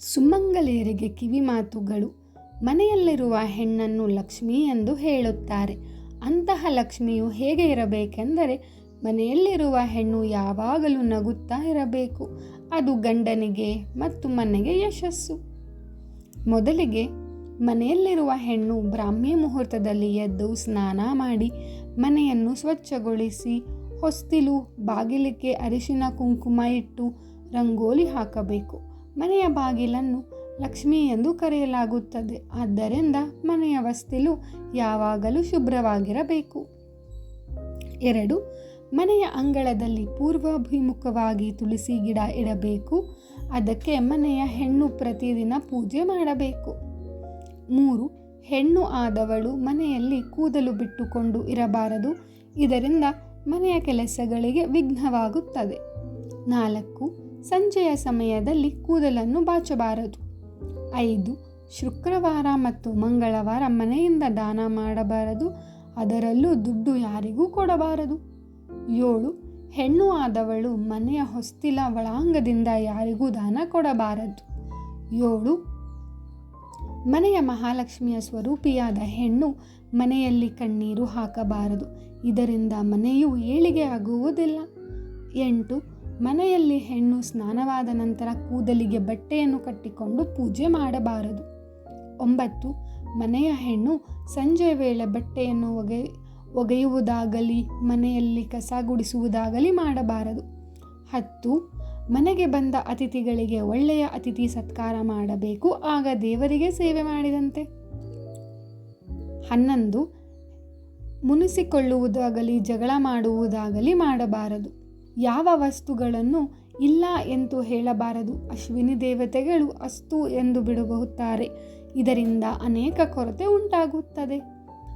ಸುಮಂಗಲೆಯರಿಗೆ ಕಿವಿಮಾತುಗಳು ಮನೆಯಲ್ಲಿರುವ ಹೆಣ್ಣನ್ನು ಲಕ್ಷ್ಮಿ ಎಂದು ಹೇಳುತ್ತಾರೆ. ಅಂತಹ ಲಕ್ಷ್ಮಿಯು ಹೇಗೆ ಇರಬೇಕೆಂದರೆ ಮನೆಯಲ್ಲಿರುವ ಹೆಣ್ಣು ಯಾವಾಗಲೂ ನಗುತ್ತಾ ಇರಬೇಕು. ಅದು ಗಂಡನಿಗೆ ಮತ್ತು ಮನೆಗೆ ಯಶಸ್ಸು. ಮೊದಲಿಗೆ ಮನೆಯಲ್ಲಿರುವ ಹೆಣ್ಣು ಬ್ರಾಹ್ಮಿ ಮುಹೂರ್ತದಲ್ಲಿ ಎದ್ದು ಸ್ನಾನ ಮಾಡಿ ಮನೆಯನ್ನು ಸ್ವಚ್ಛಗೊಳಿಸಿ ಹೊಸ್ತಿಲು, ಬಾಗಿಲಿಗೆ ಅರಿಶಿನ, ಕುಂಕುಮ ಇಟ್ಟು ರಂಗೋಲಿ ಹಾಕಬೇಕು. ಮನೆಯ ಬಾಗಿಲನ್ನು ಲಕ್ಷ್ಮಿ ಎಂದು ಕರೆಯಲಾಗುತ್ತದೆ. ಆದ್ದರಿಂದ ಮನೆಯ ವಸ್ತಿಲು ಯಾವಾಗಲೂ ಶುಭ್ರವಾಗಿರಬೇಕು. ಎರಡು, ಮನೆಯ ಅಂಗಳದಲ್ಲಿ ಪೂರ್ವಾಭಿಮುಖವಾಗಿ ತುಳಸಿ ಗಿಡ ಇಡಬೇಕು. ಅದಕ್ಕೆ ಮನೆಯ ಹೆಣ್ಣು ಪ್ರತಿದಿನ ಪೂಜೆ ಮಾಡಬೇಕು. ಮೂರು, ಹೆಣ್ಣು ಆದವಳು ಮನೆಯಲ್ಲಿ ಕೂದಲು ಬಿಟ್ಟುಕೊಂಡು ಇರಬಾರದು. ಇದರಿಂದ ಮನೆಯ ಕೆಲಸಗಳಿಗೆ ವಿಘ್ನವಾಗುತ್ತದೆ. ನಾಲ್ಕು ಸಂಜೆಯ ಸಮಯದಲ್ಲಿ ಕೂದಲನ್ನು ಬಾಚಬಾರದು. ಐದು, ಶುಕ್ರವಾರ ಮತ್ತು ಮಂಗಳವಾರ ಮನೆಯಿಂದ ದಾನ ಮಾಡಬಾರದು. ಅದರಲ್ಲೂ ದುಡ್ಡು ಯಾರಿಗೂ ಕೊಡಬಾರದು. ಏಳು, ಹೆಣ್ಣು ಆದವಳು ಮನೆಯ ಹೊಸ್ತಿಲ ಒಳಾಂಗದಿಂದ ಯಾರಿಗೂ ದಾನ ಕೊಡಬಾರದು. ಏಳು, ಮನೆಯ ಮಹಾಲಕ್ಷ್ಮಿಯ ಸ್ವರೂಪಿಯಾದ ಹೆಣ್ಣು ಮನೆಯಲ್ಲಿ ಕಣ್ಣೀರು ಹಾಕಬಾರದು. ಇದರಿಂದ ಮನೆಯು ಏಳಿಗೆ ಆಗುವುದಿಲ್ಲ. ಎಂಟು ಮನೆಯಲ್ಲಿ ಹೆಣ್ಣು ಸ್ನಾನವಾದ ನಂತರ ಕೂದಲಿಗೆ ಬಟ್ಟೆಯನ್ನು ಕಟ್ಟಿಕೊಂಡು ಪೂಜೆ ಮಾಡಬಾರದು. ಒಂಬತ್ತು, ಮನೆಯ ಹೆಣ್ಣು ಸಂಜೆ ವೇಳೆ ಬಟ್ಟೆಯನ್ನು ಒಗೆ, ಒಗೆಯುವುದಾಗಲಿ, ಮನೆಯಲ್ಲಿ ಕಸ ಗುಡಿಸುವುದಾಗಲಿ ಮಾಡಬಾರದು. ಹತ್ತು, ಮನೆಗೆ ಬಂದ ಅತಿಥಿಗಳಿಗೆ ಒಳ್ಳೆಯ ಅತಿಥಿ ಸತ್ಕಾರ ಮಾಡಬೇಕು, ಆಗ ದೇವರಿಗೆ ಸೇವೆ ಮಾಡಿದಂತೆ. ಹನ್ನೊಂದು, ಮುನಿಸಿಕೊಳ್ಳುವುದಾಗಲಿ, ಜಗಳ ಮಾಡುವುದಾಗಲಿ ಮಾಡಬಾರದು. ಯಾವ ವಸ್ತುಗಳನ್ನು ಇಲ್ಲ ಎಂದು ಹೇಳಬಾರದು. ಅಶ್ವಿನಿ ದೇವತೆಗಳು ಅಸ್ತು ಎಂದು ಬಿಡಬಹುತ್ತಾರೆ. ಇದರಿಂದ ಅನೇಕ ಕೊರತೆ ಉಂಟಾಗುತ್ತದೆ.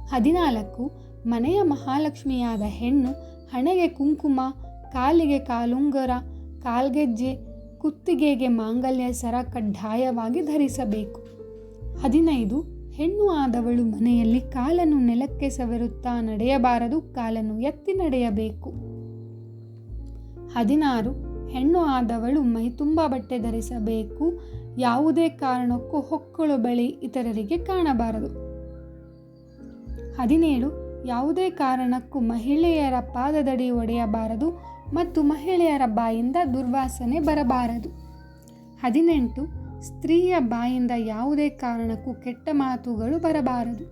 ಹದಿನಾಲ್ಕು, ಮನೆಯ ಮಹಾಲಕ್ಷ್ಮಿಯಾದ ಹೆಣ್ಣು ಹಣೆಗೆ ಕುಂಕುಮ, ಕಾಲಿಗೆ ಕಾಲುಂಗರ, ಕಾಲ್ಗೆಜ್ಜೆ, ಕುತ್ತಿಗೆಗೆ ಮಾಂಗಲ್ಯ ಸರ ಕಡ್ಡಾಯವಾಗಿ ಧರಿಸಬೇಕು. ಹದಿನೈದು, ಹೆಣ್ಣು ಆದವಳು ಮನೆಯಲ್ಲಿ ಕಾಲನ್ನು ನೆಲಕ್ಕೆ ಸವೆರುತ್ತಾ ನಡೆಯಬಾರದು, ಕಾಲನ್ನು ಎತ್ತಿ ನಡೆಯಬೇಕು. ಹದಿನಾರು. ಹೆಣ್ಣು ಆದವಳು ಮೈ ತುಂಬ ಬಟ್ಟೆ ಧರಿಸಬೇಕು. ಯಾವುದೇ ಕಾರಣಕ್ಕೂ ಹೊಕ್ಕಳು ಬಳಿ ಇತರರಿಗೆ ಕಾಣಬಾರದು. ಹದಿನೇಳು. ಯಾವುದೇ ಕಾರಣಕ್ಕೂ ಮಹಿಳೆಯರ ಪಾದದಡಿ ಒಡೆಯಬಾರದು ಮತ್ತು ಮಹಿಳೆಯರ ಬಾಯಿಂದ ದುರ್ವಾಸನೆ ಬರಬಾರದು. ಹದಿನೆಂಟು. ಸ್ತ್ರೀಯ ಬಾಯಿಂದ ಯಾವುದೇ ಕಾರಣಕ್ಕೂ ಕೆಟ್ಟ ಮಾತುಗಳು ಬರಬಾರದು.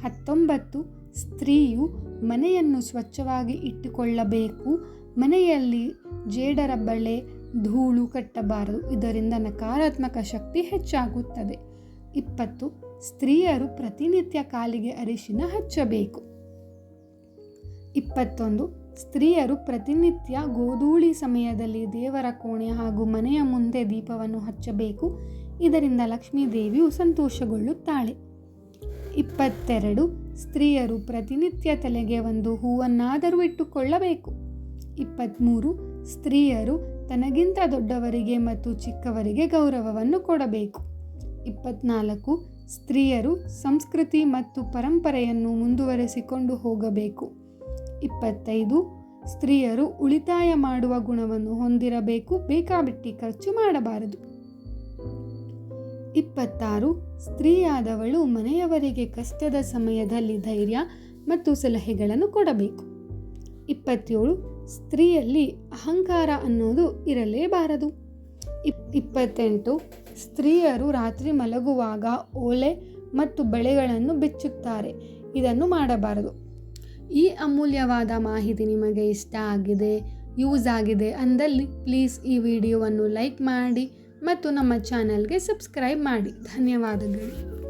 ಹತ್ತೊಂಬತ್ತು. ಸ್ತ್ರೀಯು ಮನೆಯನ್ನು ಸ್ವಚ್ಛವಾಗಿ ಇಟ್ಟುಕೊಳ್ಳಬೇಕು. ಮನೆಯಲ್ಲಿ ಜೇಡರ ಬಳೆ, ಧೂಳು ಕಟ್ಟಬಾರದು. ಇದರಿಂದ ನಕಾರಾತ್ಮಕ ಶಕ್ತಿ ಹೆಚ್ಚಾಗುತ್ತದೆ. ಇಪ್ಪತ್ತು, ಸ್ತ್ರೀಯರು ಪ್ರತಿನಿತ್ಯ ಕಾಲಿಗೆ ಅರಿಶಿನ ಹಚ್ಚಬೇಕು. ಇಪ್ಪತ್ತೊಂದು, ಸ್ತ್ರೀಯರು ಪ್ರತಿನಿತ್ಯ ಗೋಧೂಳಿ ಸಮಯದಲ್ಲಿ ದೇವರ ಕೋಣೆ ಹಾಗೂ ಮನೆಯ ಮುಂದೆ ದೀಪವನ್ನು ಹಚ್ಚಬೇಕು. ಇದರಿಂದ ಲಕ್ಷ್ಮೀ ದೇವಿಯು ಸಂತೋಷಗೊಳ್ಳುತ್ತಾಳೆ. ಇಪ್ಪತ್ತೆರಡು, ಸ್ತ್ರೀಯರು ಪ್ರತಿನಿತ್ಯ ತಲೆಗೆ ಒಂದು ಹೂವನ್ನಾದರೂ ಇಟ್ಟುಕೊಳ್ಳಬೇಕು. ಇಪ್ಪತ್ತ್ಮೂರು ಸ್ತ್ರೀಯರು ತನಗಿಂತ ದೊಡ್ಡವರಿಗೆ ಮತ್ತು ಚಿಕ್ಕವರಿಗೆ ಗೌರವವನ್ನು ಕೊಡಬೇಕು. ಇಪ್ಪತ್ನಾಲ್ಕು, ಸ್ತ್ರೀಯರು ಸಂಸ್ಕೃತಿ ಮತ್ತು ಪರಂಪರೆಯನ್ನು ಮುಂದುವರೆಸಿಕೊಂಡು ಹೋಗಬೇಕು. ಇಪ್ಪತ್ತೈದು, ಸ್ತ್ರೀಯರು ಉಳಿತಾಯ ಮಾಡುವ ಗುಣವನ್ನು ಹೊಂದಿರಬೇಕು, ಬೇಕಾಬಿಟ್ಟಿ ಖರ್ಚು ಮಾಡಬಾರದು. ಇಪ್ಪತ್ತಾರು, ಸ್ತ್ರೀಯಾದವಳು ಮನೆಯವರಿಗೆ ಕಷ್ಟದ ಸಮಯದಲ್ಲಿ ಧೈರ್ಯ ಮತ್ತು ಸಲಹೆಗಳನ್ನು ಕೊಡಬೇಕು. ಇಪ್ಪತ್ತೇಳು ಸ್ತ್ರೀಯಲ್ಲಿ ಅಹಂಕಾರ ಅನ್ನೋದು ಇರಲೇಬಾರದು. ಇಪ್, ಇಪ್ಪತ್ತೆಂಟು, ಸ್ತ್ರೀಯರು ರಾತ್ರಿ ಮಲಗುವಾಗ ಓಲೆ ಮತ್ತು ಬಳೆಗಳನ್ನು ಬಿಚ್ಚುತ್ತಾರೆ. ಇದನ್ನು ಮಾಡಬಾರದು. ಈ ಅಮೂಲ್ಯವಾದ ಮಾಹಿತಿ ನಿಮಗೆ ಇಷ್ಟ ಆಗಿದೆ, ಯೂಸ್ ಆಗಿದೆ ಅಂದಲ್ಲಿ ಪ್ಲೀಸ್ ಈ ವಿಡಿಯೋವನ್ನು ಲೈಕ್ ಮಾಡಿ ಮತ್ತು ನಮ್ಮ ಚಾನಲ್ಗೆ ಸಬ್ಸ್ಕ್ರೈಬ್ ಮಾಡಿ. ಧನ್ಯವಾದಗಳು.